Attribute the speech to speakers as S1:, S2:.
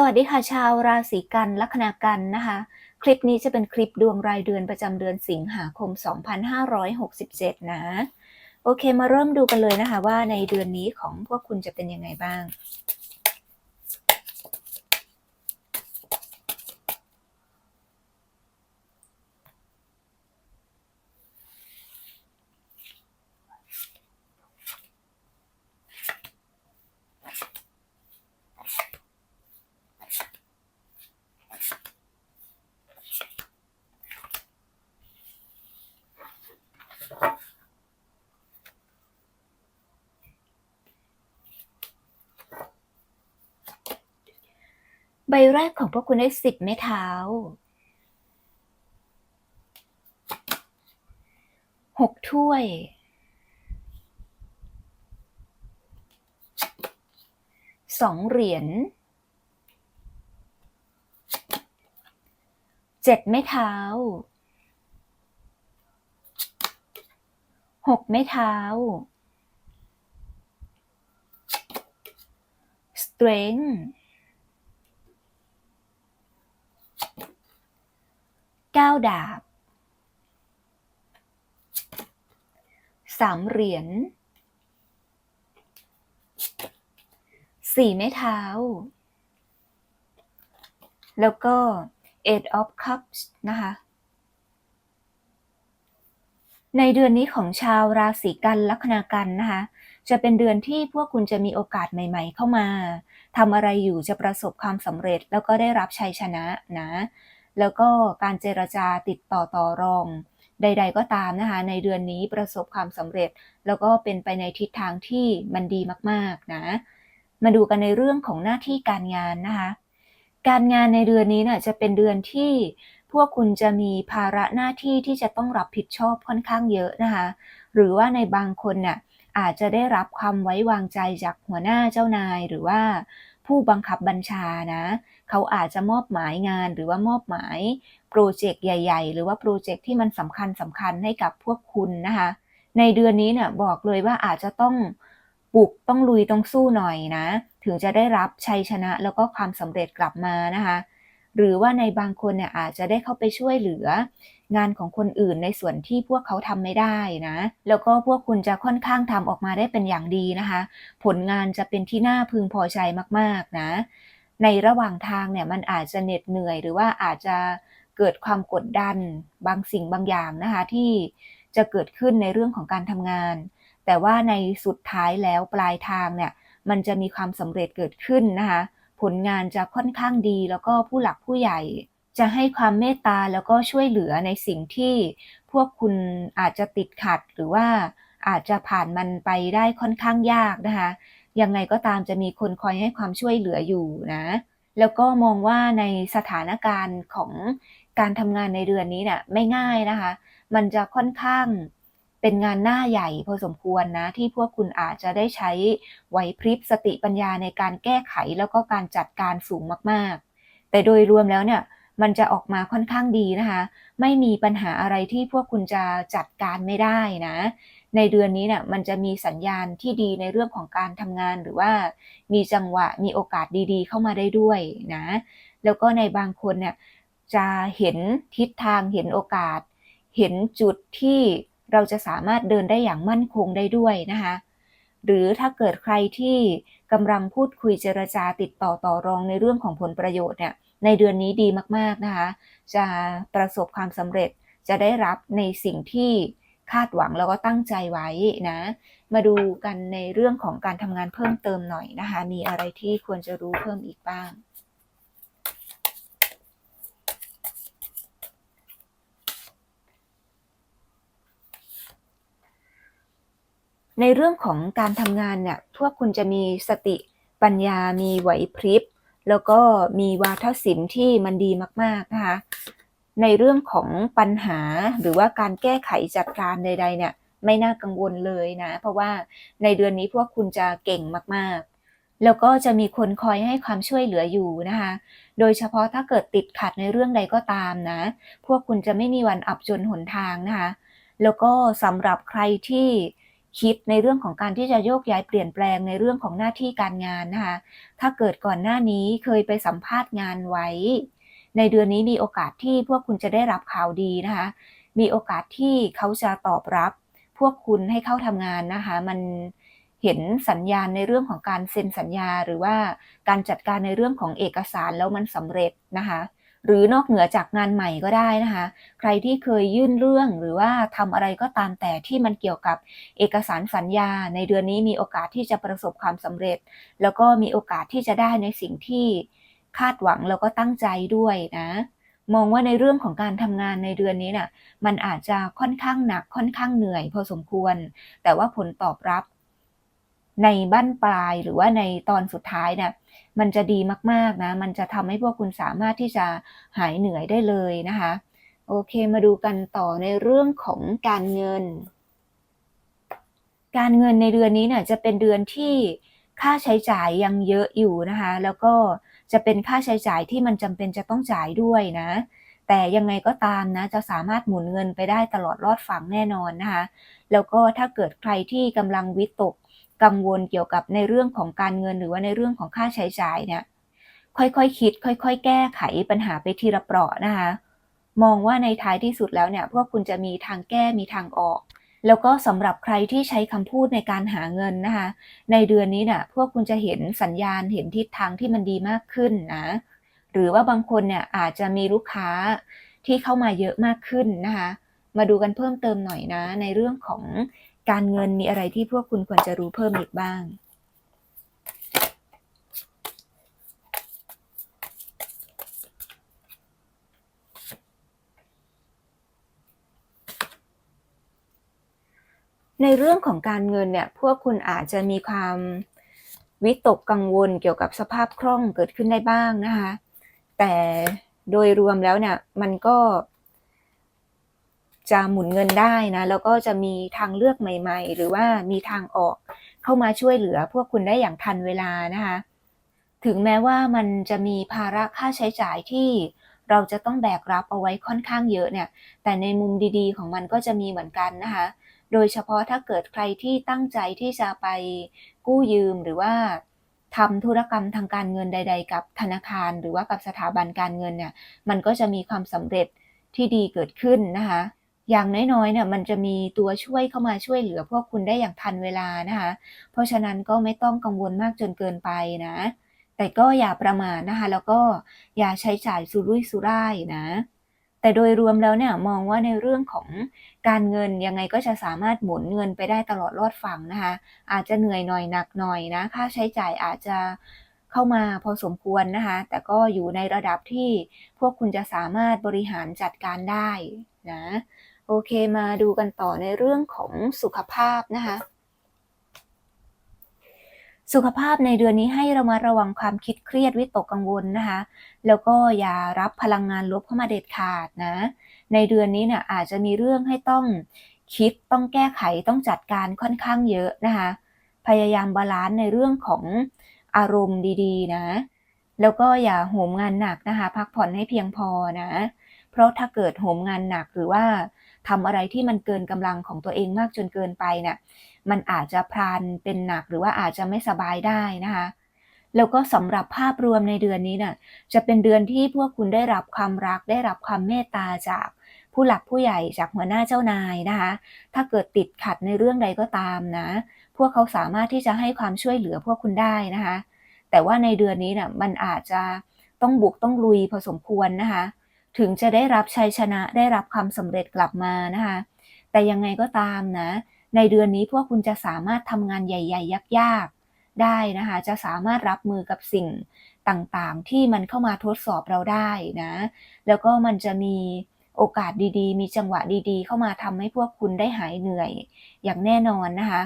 S1: สวัสดีค่ะชาวราศีกันลัคนากันนะคะ คลิปนี้จะเป็นคลิปดวงรายเดือนประจำเดือนสิงหาคม 2567 นะ โอเคมาเริ่มดูกันเลยนะคะว่าในเดือนนี้ของพวกคุณจะเป็นยังไงบ้าง ใบแรกของพวกคุณได้สิบไม้เท้าหกถ้วย สองเหรียญเจ็ดไม้เท้าหกไม้เท้า strength ก้าดาบสามเหรียญสี่ไม้เท้า แล้วก็ eight of cups นะคะ ในเดือนนี้ของชาวราศีกันลัคนากันนะคะจะเป็นเดือนที่พวกคุณจะมีโอกาสใหม่ ๆ เข้ามาทำอะไรอยู่จะประสบความสำเร็จแล้วก็ได้รับชัยชนะนะ แล้วก็การเจรจาติดต่อต่อรอง ใด ๆ ก็ตามนะคะ ในเดือนนี้ประสบความสำเร็จ แล้วก็เป็นไปในทิศทางที่มันดีมากๆนะมาดูกันในเรื่องของหน้าที่การงานนะคะ การงานในเดือนนี้นะ่ะจะเป็นเดือนที่พวกคุณจะมีภาระหน้าที่ที่จะต้องรับผิดชอบค่อนข้างเยอะนะคะ หรือว่าในบางคนน่ะอาจจะได้รับความไว้วางใจจากหัวหน้าเจ้านายหรือว่าผู้บังคับบัญชานะ เขาอาจจะมอบหมายงานหรือว่ามอบหมายโปรเจกต์ใหญ่ ๆ หรือว่าโปรเจกต์ที่มันสำคัญสำคัญให้กับพวกคุณนะคะ ในเดือนนี้เนี่ยบอกเลยว่าอาจจะต้องบุกต้องลุยต้องสู้หน่อยนะ ถึงจะได้รับชัยชนะแล้วก็ความสำเร็จกลับมานะคะ หรือว่าในบางคนเนี่ยอาจจะได้เข้าไปช่วยเหลืองานของคนอื่นในส่วนที่พวกเขาทำไม่ได้นะ แล้วก็พวกคุณจะค่อนข้างทำออกมาได้เป็นอย่างดีนะคะ ผลงานจะเป็นที่น่าพึงพอใจมากๆนะ ในระหว่างทางเนี่ยมันอาจจะเหน็ดเหนื่อย หรือว่าอาจจะเกิดความกดดันบางสิ่งบางอย่างนะคะที่จะเกิดขึ้นในเรื่องของการทำงาน แต่ว่าในสุดท้ายแล้วปลายทางเนี่ยมันจะมีความสำเร็จเกิดขึ้นนะคะผลงานจะค่อนข้างดี แล้วก็ผู้หลักผู้ใหญ่ จะให้ความเมตตาแล้วก็ช่วยเหลือในสิ่งที่พวกคุณอาจจะติดขัดหรือว่าอาจจะผ่านมันไปได้ค่อนข้างยากนะคะ ยังไงก็ตามจะมีคนคอยให้ความช่วยเหลืออยู่นะ แล้วก็มองว่าในสถานการณ์ของการทำงานในเดือนนี้เนี่ยไม่ง่ายนะคะ มันจะค่อนข้างเป็นงานหน้าใหญ่พอสมควรนะ ที่พวกคุณอาจจะได้ใช้ไหวพริบสติปัญญาในการแก้ไขแล้วก็การจัดการสูงมากๆ แต่โดยรวมแล้วเนี่ย มันจะออกมาค่อนข้างดีนะคะ ไม่มีปัญหาอะไรที่พวกคุณจะจัดการไม่ได้นะ ในเดือนนี้เนี่ยมันจะมีสัญญาณที่ดีในเรื่องของการทำงานหรือว่า มีจังหวะมีโอกาสดีๆ เข้ามาได้ด้วยนะ แล้วก็ในบางคนเนี่ยจะเห็นทิศทางเห็นโอกาส เห็นจุดที่เราจะสามารถเดินได้อย่างมั่นคงได้ด้วยนะคะ หรือถ้าเกิดใครที่กำลังพูดคุยเจรจาติดต่อต่อรองในเรื่องของผลประโยชน์เนี่ย ในเดือนนี้ดีมากๆนะคะ จะประสบความสำเร็จจะได้รับในสิ่งที่คาดหวังแล้วก็ตั้งใจไว้นะ มาดูกันในเรื่องของการทำงานเพิ่มเติมหน่อยนะคะ มีอะไรที่ควรจะรู้เพิ่มอีกบ้างในเรื่องของการทำงานเนี่ยพวกคุณจะมีสติปัญญามีไหวพริบ แล้วก็มีวาทศิลป์ที่มันดีมากๆนะคะในเรื่องของปัญหาหรือว่าการแก้ไขจัดการใด ๆ เนี่ย ไม่น่ากังวลเลยนะ เพราะว่าในเดือนนี้พวกคุณจะเก่งมากๆ แล้วก็จะมีคนคอยให้ความช่วยเหลืออยู่นะคะ โดยเฉพาะถ้าเกิดติดขัดในเรื่องใดก็ตามนะ พวกคุณจะไม่มีวันอับจนหนทางนะคะ แล้วก็สำหรับใครที่ คิดในเรื่องของการที่จะโยกย้ายเปลี่ยนแปลงในเรื่องของหน้าที่การงานนะคะ ถ้าเกิดก่อนหน้านี้เคยไปสัมภาษณ์งานไว้ ในเดือนนี้มีโอกาสที่พวกคุณจะได้รับข่าวดีนะคะ มีโอกาสที่เขาจะตอบรับ พวกคุณให้เข้าทำงานนะคะ มันเห็นสัญญาณในเรื่องของการเซ็นสัญญา หรือว่าการจัดการในเรื่องของเอกสารแล้วมันสำเร็จนะคะ หรือนอกเหนือจากงานใหม่ก็ได้นะคะ ใครที่เคยยื่นเรื่องหรือว่าทำอะไรก็ตามแต่ที่มันเกี่ยวกับเอกสารสัญญา ในเดือนนี้มีโอกาสที่จะประสบความสำเร็จ แล้วก็มีโอกาสที่จะได้ในสิ่งที่คาดหวังแล้วก็ตั้งใจด้วยนะมองว่าในเรื่องของการทำงานในเดือนนี้น่ะมันอาจจะค่อนข้างหนักค่อนข้างเหนื่อยพอสมควร แต่ว่าผลตอบรับ ในบั้นปลายหรือว่าในตอนสุดท้ายเนี่ยมันจะดีมากๆนะ มันจะทำให้พวกคุณสามารถที่จะหายเหนื่อยได้เลยนะคะ โอเคมาดูกันต่อในเรื่องของการเงิน การเงินในเดือนนี้เนี่ยจะเป็นเดือนที่ค่าใช้จ่ายยังเยอะอยู่นะคะ แล้วก็จะเป็นค่าใช้จ่ายที่มันจำเป็นจะต้องจ่ายด้วยนะ แต่ยังไงก็ตามนะ จะสามารถหมุนเงินไปได้ตลอดรอดฝั่งแน่นอนนะคะ แล้วก็ถ้าเกิดใครที่กำลังวิตก กังวลเกี่ยวกับในเรื่องของการเงินหรือว่าในเรื่องของค่าใช้จ่ายเนี่ยค่อยๆคคิด ค่อย ๆ แก้ไขปัญหาไปทีละเปราะนะคะ มองว่าในท้ายที่สุดแล้วเนี่ยพวกคุณจะมีทางแก้มีทางออก แล้วก็สำหรับใครที่ใช้คำพูดในการหาเงินนะคะ ในเดือนนี้เนี่ยพวกคุณจะเห็นสัญญาณเห็นทิศทางที่มันดีมากขึ้นนะหรือว่าบางคนเนี่ยอาจจะมีลูกค้าที่เข้ามาเยอะมากขึ้นนะคะ มาดูกันเพิ่มเติมหน่อยนะ ในเรื่องของ การเงินมีอะไรที่พวกคุณควรจะรู้เพิ่มอีกบ้าง ในเรื่องของการเงินเนี่ยพวกคุณอาจจะมีความวิตกกังวลเกี่ยวกับสภาพคล่องเกิดขึ้นได้บ้างนะคะ แต่โดยรวมแล้วเนี่ยมันก็ จะหมุนเงินได้นะ แล้วก็จะมีทางเลือกใหม่ ๆ หรือว่ามีทางออกเข้ามาช่วยเหลือพวกคุณได้อย่างทันเวลานะคะ ถึงแม้ว่ามันจะมีภาระค่าใช้จ่ายที่เราจะต้องแบกรับเอาไว้ค่อนข้างเยอะเนี่ย แต่ในมุมดีๆ ของมันก็จะมีเหมือนกันนะคะ โดยเฉพาะถ้าเกิดใครที่ตั้งใจที่จะไปกู้ยืมหรือว่าทำธุรกรรมทางการเงินใด ๆ กับธนาคาร หรือว่ากับสถาบันการเงินเนี่ย มันก็จะมีความสำเร็จที่ดีเกิดขึ้นนะคะ อย่างน้อยๆเนี่ยมันจะมีตัวช่วยเข้ามาช่วยเหลือพวกคุณได้อย่างทันเวลานะคะ เพราะฉะนั้นก็ไม่ต้องกังวลมากจนเกินไปนะ แต่ก็อย่าประมาทนะคะ แล้วก็อย่าใช้จ่ายสุรุ่ยสุร่ายนะ แต่โดยรวมแล้วเนี่ยมองว่าในเรื่องของการเงินยังไงก็จะสามารถหมุนเงินไปได้ตลอดรอดฝั่งนะคะ อาจจะเหนื่อยหน่อยหนักหน่อยนะ ค่าใช้จ่ายอาจจะเข้ามาพอสมควรนะคะ แต่ก็อยู่ในระดับที่พวกคุณจะสามารถบริหารจัดการได้นะ โอเคมาดูกันต่อในเรื่องของสุขภาพนะคะ สุขภาพในเดือนนี้ให้เรามาระวังความคิดเครียดวิตกกังวลนะคะ แล้วก็อย่ารับพลังงานลบเข้ามาเด็ดขาดนะ ในเดือนนี้เนี่ยอาจจะมีเรื่องให้ต้องคิดต้องแก้ไขต้องจัดการค่อนข้างเยอะนะคะ พยายามบาลานซ์ในเรื่องของอารมณ์ดีๆ นะ แล้วก็อย่าโหมงานหนักนะคะ พักผ่อนให้เพียงพอนะ เพราะถ้าเกิดโหมงานหนักหรือว่า ทำอะไรที่มันเกินกำลังของตัวเองมากจนเกินไปเนะี่ยมันอาจจะพรานเป็นหนักหรือว่าอาจจะไม่สบายได้นะคะแล้วก็สำหรับภาพรวมในเดือนนี้นะ่ะจะเป็นเดือนที่พวกคุณได้รับความรักได้รับความเมตตาจากผู้หลักผู้ใหญ่จากหัวหน้าเจ้านายนะคะ ถ้าเกิดติดขัดในเรื่องใดก็ตามนะ พวกเขาสามารถที่จะให้ความช่วยเหลือพวกคุณได้นะคะ แต่ว่าในเดือนนี้นะ่ะมันอาจจะต้องบุกต้องลุยพอสมควรนะคะ ถึงจะได้รับชัยชนะได้รับความสำเร็จกลับมานะคะ แต่ยังไงก็ตามนะ ในเดือนนี้พวกคุณจะสามารถทำงานใหญ่ๆยากๆได้นะคะ จะสามารถรับมือกับสิ่งต่างๆ ที่มันเข้ามาทดสอบเราได้นะ แล้วก็มันจะมีโอกาสดีๆ มีจังหวะดีๆ เข้ามาทำให้พวกคุณได้หายเหนื่อยอย่างแน่นอนนะคะ